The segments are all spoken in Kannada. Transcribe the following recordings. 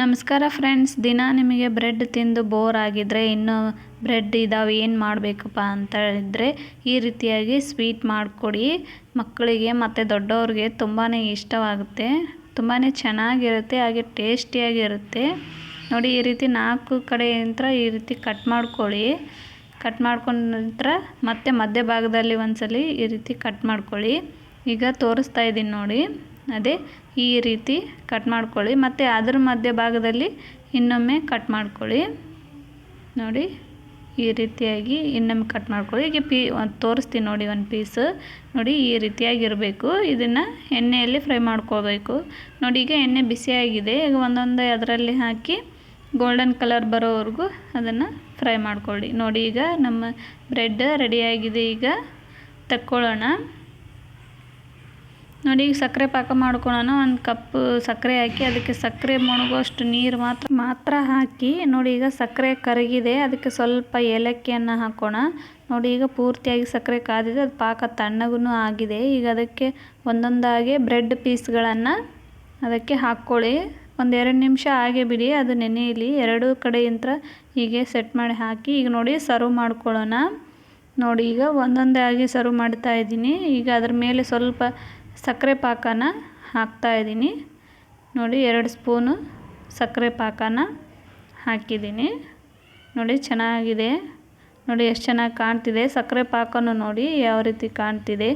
ನಮಸ್ಕಾರ ಫ್ರೆಂಡ್ಸ್, ದಿನ ನಿಮಗೆ ಬ್ರೆಡ್ ತಿಂದು ಬೋರ್ ಆಗಿದ್ರೆ ಇನ್ನೂ ಬ್ರೆಡ್ ಇದಾವೆ, ಏನು ಮಾಡಬೇಕಪ್ಪ ಅಂತ ಹೇಳಿದರೆ ಈ ರೀತಿಯಾಗಿ ಸ್ವೀಟ್ ಮಾಡಿಕೊಡಿ. ಮಕ್ಕಳಿಗೆ ಮತ್ತು ದೊಡ್ಡವ್ರಿಗೆ ತುಂಬಾ ಇಷ್ಟವಾಗುತ್ತೆ. ತುಂಬಾ ಚೆನ್ನಾಗಿರುತ್ತೆ, ಹಾಗೆ ಟೇಸ್ಟಿಯಾಗಿರುತ್ತೆ. ನೋಡಿ, ಈ ರೀತಿ ನಾಲ್ಕು ಕಡೆಯಿಂದ ಈ ರೀತಿ ಕಟ್ ಮಾಡ್ಕೊಳ್ಳಿ. ಕಟ್ ಮಾಡ್ಕೊಂಡ ನಂತರ ಮತ್ತೆ ಮಧ್ಯ ಭಾಗದಲ್ಲಿ ಒಂದ್ಸಲಿ ಈ ರೀತಿ ಕಟ್ ಮಾಡ್ಕೊಳ್ಳಿ. ಈಗ ತೋರಿಸ್ತಾ ಇದ್ದೀನಿ ನೋಡಿ. ಅದೇ ಈ ರೀತಿ ಕಟ್ ಮಾಡ್ಕೊಳ್ಳಿ. ಮತ್ತು ಅದರ ಮಧ್ಯ ಭಾಗದಲ್ಲಿ ಇನ್ನೊಮ್ಮೆ ಕಟ್ ಮಾಡ್ಕೊಳ್ಳಿ. ನೋಡಿ, ಈ ರೀತಿಯಾಗಿ ಇನ್ನೊಮ್ಮೆ ಕಟ್ ಮಾಡ್ಕೊಳ್ಳಿ. ಈಗ ಪೀ ತೋರಿಸ್ತೀನಿ ನೋಡಿ ಒಂದು ಪೀಸ್ ನೋಡಿ, ಈ ರೀತಿಯಾಗಿರಬೇಕು. ಇದನ್ನು ಎಣ್ಣೆಯಲ್ಲಿ ಫ್ರೈ ಮಾಡ್ಕೋಬೇಕು. ನೋಡಿ, ಈಗ ಎಣ್ಣೆ ಬಿಸಿಯಾಗಿದೆ ಈಗ ಒಂದೊಂದು ಅದರಲ್ಲಿ ಹಾಕಿ ಗೋಲ್ಡನ್ ಕಲರ್ ಬರೋವರೆಗೂ ಅದನ್ನು ಫ್ರೈ ಮಾಡ್ಕೊಳ್ಳಿ. ನೋಡಿ, ಈಗ ನಮ್ಮ ಬ್ರೆಡ್ ರೆಡಿಯಾಗಿದೆ ಈಗ ತಕ್ಕೊಳ್ಳೋಣ. ನೋಡಿ, ಈಗ ಸಕ್ಕರೆ ಪಾಕ ಮಾಡ್ಕೊಳೋಣ. ಒಂದು ಕಪ್ ಸಕ್ಕರೆ ಹಾಕಿ, ಅದಕ್ಕೆ ಸಕ್ಕರೆ ಮುಳುಗುವಷ್ಟು ನೀರು ಮಾತ್ರ ಮಾತ್ರ ಹಾಕಿ, ನೋಡಿ, ಈಗ ಸಕ್ಕರೆ ಕರಗಿದೆ. ಅದಕ್ಕೆ ಸ್ವಲ್ಪ ಏಲಕ್ಕಿಯನ್ನು ಹಾಕೋಣ. ನೋಡಿ, ಈಗ ಪೂರ್ತಿಯಾಗಿ ಸಕ್ಕರೆ ಕಾದಿದೆ. ಅದು ಪಾಕ ತಣ್ಣಗೂ ಆಗಿದೆ. ಈಗ ಅದಕ್ಕೆ ಒಂದೊಂದಾಗಿ ಬ್ರೆಡ್ ಪೀಸ್ಗಳನ್ನು ಅದಕ್ಕೆ ಹಾಕ್ಕೊಳ್ಳಿ. ಒಂದು ಎರಡು ನಿಮಿಷ ಹಾಗೆ ಬಿಡಿ. ಅದು ನೆನೆಯಲಿ. ಎರಡೂ ಕಡೆಯಿಂದ ಹೀಗೆ ಸೆಟ್ ಮಾಡಿ ಹಾಕಿ, ಈಗ ನೋಡಿ, ಸರ್ವ್ ಮಾಡ್ಕೊಳ್ಳೋಣ. ನೋಡಿ, ಈಗ ಒಂದೊಂದೇ ಆಗಿ ಸರ್ವ್ ಮಾಡ್ತಾ ಇದ್ದೀನಿ. ಈಗ ಅದ್ರ ಮೇಲೆ ಸ್ವಲ್ಪ ಸಕ್ಕರೆ ಪಾಕನ ಹಾಕ್ತಾಯಿದ್ದೀನಿ ನೋಡಿ, ಎರಡು ಸ್ಪೂನು ಸಕ್ಕರೆ ಪಾಕನ ಹಾಕಿದ್ದೀನಿ. ನೋಡಿ, ಚೆನ್ನಾಗಿದೆ. ನೋಡಿ, ಎಷ್ಟು ಚೆನ್ನಾಗಿ ಕಾಣ್ತಿದೆ. ಸಕ್ಕರೆ ಪಾಕನೂ ನೋಡಿ ಯಾವ ರೀತಿ ಕಾಣ್ತಿದೆ.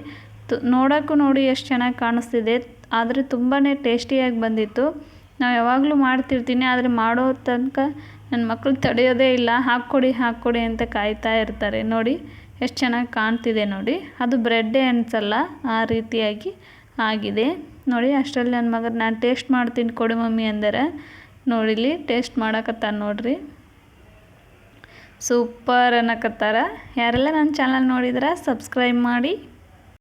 ತು, ನೋಡೋಕ್ಕೂ ನೋಡಿ ಎಷ್ಟು ಚೆನ್ನಾಗಿ ಕಾಣಿಸ್ತಿದೆ. ಆದರೆ ತುಂಬಾ ಟೇಸ್ಟಿಯಾಗಿ ಬಂದಿತ್ತು. ನಾವು ಯಾವಾಗಲೂ ಮಾಡ್ತಿರ್ತೀನಿ, ಆದರೆ ಮಾಡೋ ತನಕ ನನ್ನ ಮಕ್ಕಳು ತಡೆಯೋದೇ ಇಲ್ಲ. ಹಾಕ್ಕೊಡಿ ಹಾಕ್ಕೊಡಿ ಅಂತ ಕಾಯ್ತಾ ಇರ್ತಾರೆ. ನೋಡಿ, ಎಷ್ಟು ಚೆನ್ನಾಗಿ ಕಾಣ್ತಿದೆ ನೋಡಿ. ಅದು ಬ್ರೆಡ್ಡೇ ಅನಿಸಲ್ಲ, ಆ ರೀತಿಯಾಗಿ ಆಗಿದೆ. ನೋಡಿ, ಅಷ್ಟರಲ್ಲಿ ನನ್ನ ಮಗ ನಾನು ಟೇಸ್ಟ್ ಮಾಡ್ತೀನಿ ಕೊಡಿ ಮಮ್ಮಿ ಅಂದರೆ. ನೋಡಿಲಿ ಟೇಸ್ಟ್ ಮಾಡಕತ್ತಾನ ನೋಡ್ರಿ. ಸೂಪರ್ ಅನ್ನಕತ್ತಾರ. ಯಾರೆಲ್ಲ ನನ್ನ ಚಾನಲ್ ನೋಡಿದ್ರೆ, ಸಬ್ಸ್ಕ್ರೈಬ್ ಮಾಡಿ.